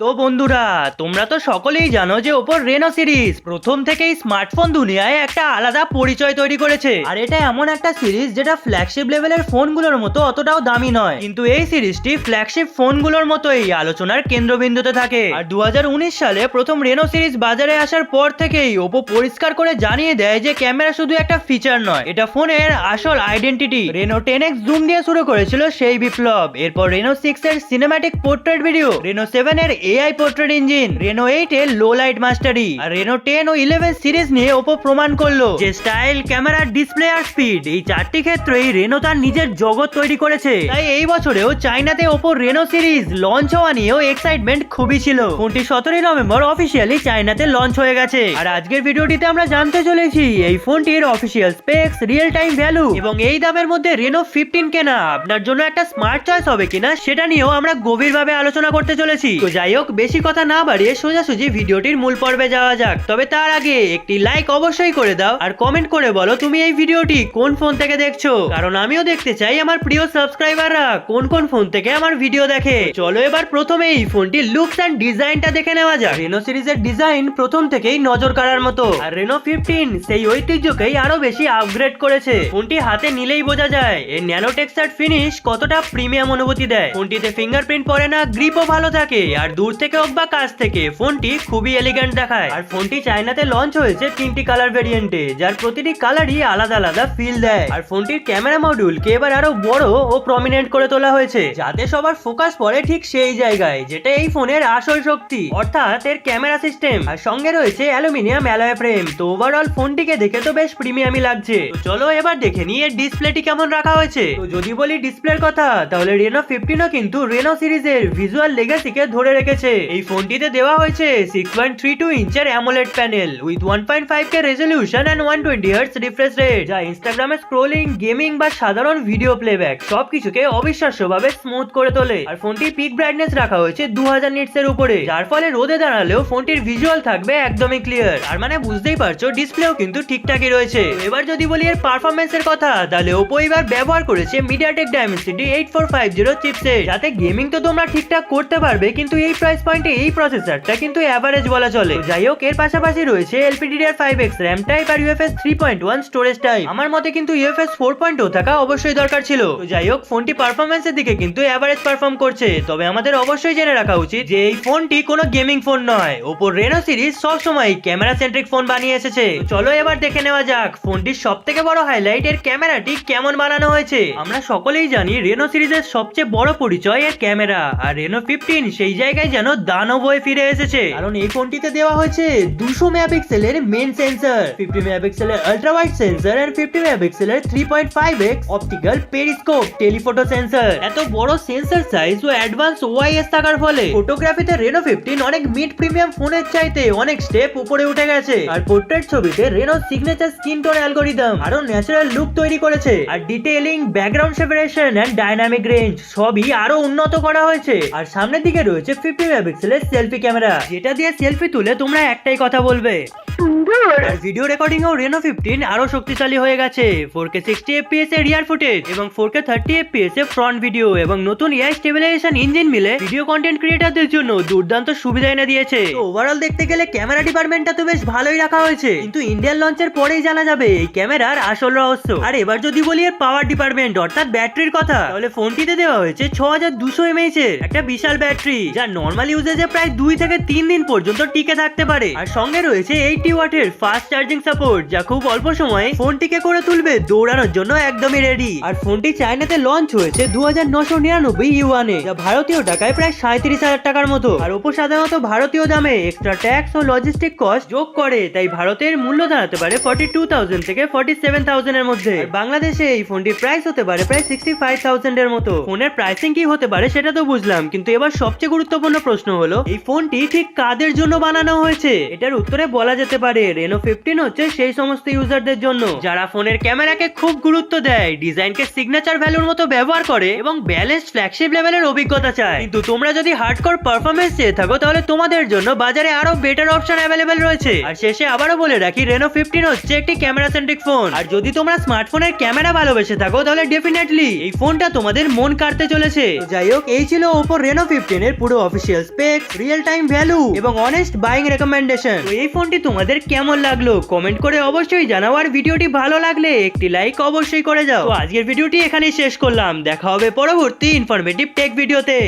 তো বন্ধুরা, তোমরা তো সকলেই জানো যে ওপর রেনো সিরিজ প্রথম থেকেই স্মার্টফোন দুনিয়ায় একটা আলাদা পরিচয় তৈরি করেছে। আর এটা এমন একটা সিরিজ যেটা ফ্ল্যাগশিপ লেভেলের ফোনগুলোর মতো অতটাও দামি নয়। কিন্তু এই সিরিজটি ফ্ল্যাগশিপ ফোনগুলোর মতোই আলোচনার কেন্দ্রবিন্দুতে থাকে। আর দু হাজার উনিশ সালে প্রথম রেনো সিরিজ বাজারে আসার পর থেকেই ওপো পরিষ্কার করে জানিয়ে দেয় যে ক্যামেরা শুধু একটা ফিচার নয়, এটা ফোনের আসল identity Reno ten X zoom দিয়ে শুরু করেছিল সেই বিপ্লব। এরপর রেনো সিক্স এর cinematic portrait video Reno seven এর AI portrait engine Reno eight এর লো লাইট মাস্টারি আর রেনো টেন ও ইলেভেন সিরিজ নিয়ে ওপো প্রমাণ করল যে স্টাইল ক্যামেরা ডিসপ্লে আর স্পিড এই চারটি ক্ষেত্রেই রেনো তার নিজের জগৎ তৈরি করেছে। তাই এই বছরেও চাইনাতে ওপো রেনো সিরিজ লঞ্চ হওয়া নিয়েও এক্সাইটমেন্ট খুবই ছিল। ফোনটি সতেরোই নভেম্বর অফিসিয়ালি চাইনাতে লঞ্চ হয়ে গেছে। আর আজকের ভিডিওটিতে আমরা জানতে চলেছি, এই ফোনটির official specs real time value এবং এই দামের মধ্যে রেনো ফিফটিন কেনা। আপনার জন্য একটা স্মার্ট চয়েস হবে কিনা সেটা নিয়েও আমরা গভীরভাবে আলোচনা করতে চলেছি। তো যাই হোক বেশি কথা না বাড়িয়ে সোজাসুজি ভিডিওটির মূল পর্বে যাওয়া যাক। তবে তার আগে একটি লাইক অবশ্যই করে দাও আর কমেন্ট করে বলো তুমি এই ভিডিওটি কোন ফোন থেকে দেখছ। কারণ আমিও দেখতে চাই আমার প্রিয় সাবস্ক্রাইবাররা কোন কোন ফোন থেকে আমার ভিডিও দেখে। চলো এবার প্রথমেই ফোনটির লুকস অ্যান্ড ডিজাইনটা দেখে নেওয়া যাক। রেনো সিরিজের ডিজাইন প্রথম থেকেই নজর কাড়ার মতো। আর রেনো ফিফটিন সেই ঐতিহ্যকেই আরও বেশি আপগ্রেড করেছে। ফোনটি হাতে নিলেই বোঝা যায় এর ন্যানো টেক্সচার ফিনিশ কতটা প্রিমিয়াম অনুভূতি দেয়। ফোনটিতে ফিঙ্গারপ্রিন্ট পরে না গ্রিপও ভালো থাকে। আর দূর থেকে হোক বা কাছ থেকে, ফোনটি খুবই এলিগেন্ট দেখায়। আর ফোনটি চায়নাতে লঞ্চ হয়েছে তিনটি কালার ভেরিয়েন্টে যার প্রতিটি কালারই আলাদা আলাদা ফিল দেয়। আর ফোনটির ক্যামেরা মডিউলকে এবার আরও বড় ও প্রমিনেন্ট করে তোলা হয়েছে, যাতে সবার ফোকাস পড়ে ঠিক সেই জায়গায়, যেটা এই ফোনের আসল শক্তি। অর্থাৎ এর ক্যামেরা সিস্টেম আর সঙ্গে রয়েছে অ্যালুমিনিয়াম অ্যালয় ফ্রেম তো ওভারঅল ফোনটিকে দেখে তো বেশ প্রিমিয়ামই লাগছে। চলো এবার দেখে নিই এর ডিসপ্লেটি কেমন রাখা হয়েছে। তো যদি বলি ডিসপ্লের কথা, তাহলে রেনো ফিফটিনও কিন্তু রেনো সিরিজের ভিজুয়াল লেগাসিকে ধরে রেখেছে এই ফোনটিতে দেওয়া হয়েছে six point three two ইঞ্চের AMOLED panel with one point five K resolution and one twenty hertz refresh rate যা ইনস্টাগ্রামে স্ক্রোলিং গেমিং বা সাধারণ ভিডিও প্লেব্যাক সবকিছুকে অবিশ্বাস্যভাবে স্মুথ করে তোলে। আর ফোনটির পিক ব্রাইটনেস রাখা হয়েছে দু হাজার নিটস এর উপরে, যার ফলে রোদে দাঁড়ালেও ফোনটির ভিজুয়াল থাকবে একদমই ক্লিয়ার আর মানে বুঝতেই পারছ ডিসপ্লেও কিন্তু ঠিকঠাকই রয়েছে। এবার যদি বলি এর পারফরমেন্স এর কথা, তাহলে ওপো এবার ব্যবহার করেছে MediaTek Dimensity eight four five zero chipset যাতে গেমিং তো তোমরা ঠিকঠাক করতে পারবে, কিন্তু এই প্রাইস পয়েন্টে এই প্রসেসরটা কিন্তু অ্যাভারেজ বলা চলে। যাই হোক, এর পাশাপাশি রয়েছে LPDDR five X RAM type আর UFS three point one storage type আমার মতে কিন্তু ইউএফএস ফোর পয়েন্ট থাকা অবশ্যই দরকার ছিল। যাই হোক, ফোনটি পারফরমেন্সের দিকে কিন্তু অ্যাভারেজ পারফর্ম করছে। তবে আমাদের অবশ্যই জেনে রাখা উচিত যে এই ফোনটি কোনো গেমিং ফোন নয়। ওপো রেনো সিরিজ সবসময় ক্যামেরা সেন্ট্রিক ফোন বানিয়ে এসেছে। চলো এবার দেখে নেওয়া যাক, ফোনটির সব থেকে বড় হাইলাইট এর ক্যামেরাটি কেমন বানানো হয়েছে? আমরা সকলেই জানি রেনো সিরিজের সবচেয়ে বড় পরিচয় এর ক্যামেরা আর রেনো ফিফটিন সেই জায়গায় যেন দানব হয়ে ফিরে এসেছে। কারণ এই ফোনটিতে দেওয়া হয়েছে দুশো মেগাপিক্সেলের মেন সেন্সর ফিফটি মেগাপিক্সেলের ultra wide sensor and fifty মেগাপিক্সেলের three point five X optical periscope telephoto sensor এত বড় সেন্সর সাইজ ও অ্যাডভান্স ওআইএস থাকার ফলে ফটোগ্রাফিতে রেনো ফিফটিন অনেক মিড প্রিমিয়াম ফোনের চাইতে অনেক স্টেপ উপরে উঠে গেছে। আর পোর্ট্রেট ছবিতে Reno signature skin tone algorithm আরও ন্যাচারাল লুক তৈরি করেছে। আর detailing background separation and dynamic range সবই আরও উন্নত করা হয়েছে। আর সামনের দিকে রয়েছে ফিফটি মেগাপিক্সেলের সেলফি ক্যামেরা যেটা দিয়ে সেলফি তুলে তোমরা একটাই কথা বলবে। আর ভিডিও রেকর্ডিং ও রেনো ফিফটিন আরও শক্তিশালী হয়ে গেছে। ফোর কে সিক্সটি এফপিএস এর রিয়ার ফুটেজ এবং ফোর কে থার্টি এফপিএস এর ফ্রন্ট ভিডিও এবং নতুন এআই স্টেবিলাইজেশন ইঞ্জিন মিলে ভিডিও কন্টেন্ট ক্রিয়েটারদের জন্য দুর্দান্ত সুবিধা এনে দিয়েছে। ওভারঅল দেখতে গেলে ক্যামেরা ডিপার্টমেন্টটা তো বেশ ভালোই রাখা হয়েছে। কিন্তু ইন্ডিয়ান লঞ্চের পরেই জানা যাবে এই ক্যামেরার আসল রহস্য। আর এবার যদি বলি এর পাওয়ার ডিপার্টমেন্ট অর্থাৎ ব্যাটারির কথা তাহলে ফোনটিতে দেওয়া হয়েছে ছ হাজার দুশো এমএইচ এর একটা বিশাল ব্যাটারি যা নর্মাল ইউজেজে প্রায় দুই থেকে তিন দিন পর্যন্ত টিকে থাকতে পারে। আর সঙ্গে রয়েছে এইটি ওয়াটের ফাস্ট চার্জিং সাপোর্ট যা খুব অল্প সময়ে ফোনটিকে করে তুলবে দৌড়ানোর জন্য একদমই রেডি আর ফোনটি চায়নাতে লঞ্চ হয়েছে দু হাজার নশো নিরানব্বই ইউয়ানে, যা ভারতীয় টাকায় প্রায় সাঁত্রিশ হাজার টাকার মতো। আর ওপো সাধারণত ভারতীয় দামে এক্সট্রা ট্যাক্স ও লজিস্টিক কস্ট যোগ করে, তাই ভারতের মূল্য দাঁড়াতে পারে ফর্টি টু থাউজেন্ড থেকে ফর্টি সেভেন থাউজেন্ড এর মধ্যে বাংলাদেশে এই ফোনটির প্রাইস হতে পারে প্রায় সিক্সটি ফাইভ থাউজেন্ড এর মতো। ফোনের প্রাইসিং কি হতে পারে সেটা তো বুঝলাম, কিন্তু এবার সবচেয়ে গুরুত্বপূর্ণ প্রশ্ন হলো, এই ফোনটি ঠিক কাদের জন্য বানানো হয়েছে? এটার উত্তরে বলা যেতে পারে রেনো ফিফটিন হচ্ছে সেই সমস্ত ইউজারদের জন্য, যারা ফোনের ক্যামেরাকে খুব গুরুত্ব দেয়, ডিজাইনকে সিগনেচার ভ্যালুর মতো ব্যবহার করে এবং ব্যালেন্স ফ্ল্যাগশিপ লেভেলের অভিজ্ঞতা চায়। কিন্তু তোমরা যদি হার্ডকোর পারফরমেন্স চেয়ে থাকো, তাহলে তোমাদের জন্য বাজারে আরও বেটার অপশন অ্যাভেলেবেল রয়েছে। আর শেষে আবারও বলে রাখি রেনো ফিফটিন হচ্ছে একটি ক্যামেরা সেন্ট্রিক ফোন আর যদি তোমরা স্মার্টফোনের ক্যামেরা ভালোবেসে থাকো, তাহলে ডেফিনেটলি এই ফোনটা তোমাদের মন কাড়তে চলেছে। যাই হোক, এই ছিল ওপো রেনো ফিফটিন এর পুরো official spec real time value এবং অনেস্ট বাইং রেকমেন্ডেশন এই ফোনটি তোমাদের কেমন লাগল? কমেন্ট করে অবশ্যই জানাও, আর ভিডিওটি ভালো লাগলে একটি লাইক অবশ্যই করে যাও। আজকের ভিডিওটি এখানেই শেষ করলাম। দেখা হবে পরবর্তী ইনফরমেটিভ টেক ভিডিওতে